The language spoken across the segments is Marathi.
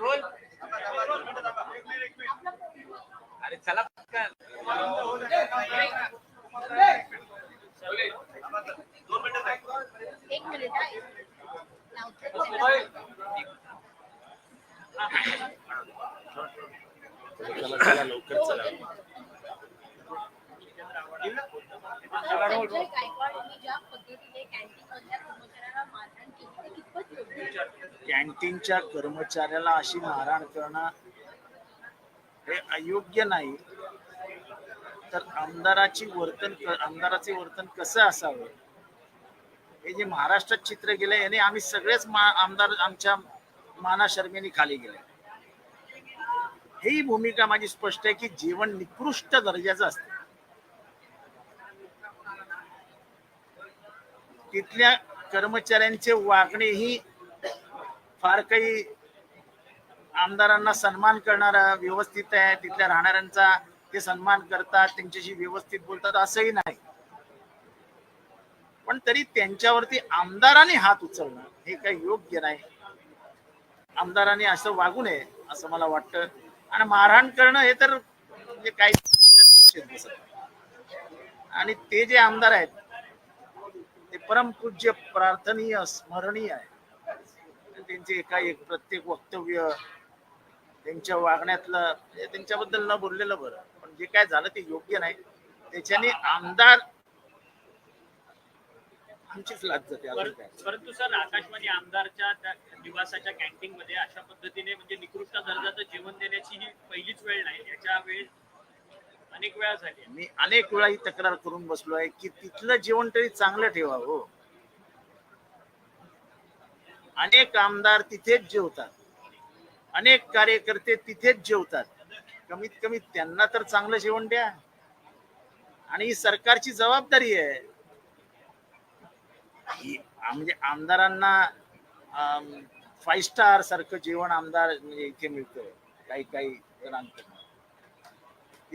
रोल। अरे चला पटकन। दोन मिनिटं एक मिनिट। चला चला लवकर चला संजय ज्या पद्धतीने मारहाण केली ते कितपत योग्य आहे? कॅन्टीनच्या कर्मचाऱ्याला अशी मारहाण करणं हे अयोग्य नाही. तर आमदाराची वर्तन आमदाराचे वर्तन कसं असावं? हे जे महाराष्ट्रात चित्र गेले याने आम्ही सगळेच मा आमदार आमच्या माना शर्मेने खाली गेले. ही भूमिका माझी स्पष्ट आहे की जीवन निकृष्ट दर्जाचं असतं. तिथल्या कर्मचाऱ्यांचे वागणे ही फार काही आमदारांना सन्मान करणारा व्यवस्थित आहे. तिथल्या राहणाऱ्यांचा ते सन्मान करतात त्यांच्याशी व्यवस्थित बोलतात असंही नाही. पण तरी त्यांच्यावरती आमदाराने हात उचलणं हे काही योग्य नाही. आमदारांनी असं वागू नये असं मला वाटतं. आणि मारहाण करणं हे तर म्हणजे काही आणि ते जे आमदार आहेत ते परमपूज्य प्रार्थनीय स्मरणीय आहे. त्यांचे एका एक प्रत्येक वक्तव्य त्यांच्या वागण्यातलं त्यांच्याबद्दल न बोललेलं बरं. पण जे काय झालं ते योग्य नाही. त्याच्याने आमदार आमचीच लाज जाते परंतु सर आकाशवाणी आमदारच्या त्या निवासाच्या कॅन्टीन मध्ये अशा पद्धतीने म्हणजे निकृष्ट दर्जाचं जेवण देण्याची ही पहिलीच वेळ नाही. याच्या वेळेस अनेक वेळा झाली मी अनेक वेळा ही तक्रार करून बसलो आहे की तिथलं जेवण तरी चांगलं ठेवा हो अनेक आमदार तिथेच जेवतात. अनेक कार्यकर्ते तिथेच जेवतात. कमीत कमी त्यांना तर चांगलं जेवण द्या. आणि ही सरकारची जबाबदारी आहे. म्हणजे आमदारांना फाईव्ह स्टार सारखं जेवण आमदार म्हणजे इथे मिळतं काही काही जणांकडून.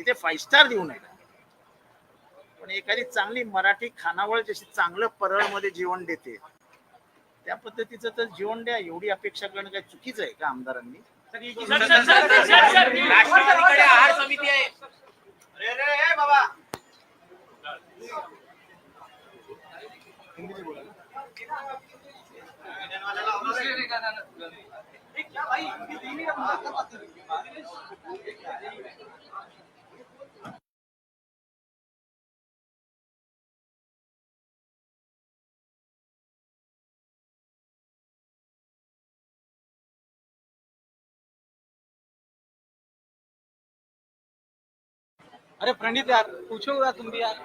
तिथे फाईव्ह स्टार देऊ नये. पण एखादी चांगली मराठी खानावळ जशी चांगलं परळमध्ये जेवण देते त्या पद्धतीचं तर जेवण द्या. एवढी अपेक्षा करणं काय चुकीचं आहे का आमदारांनी? सर, अरे प्रणीत यार पूछो यार तुम भी यार।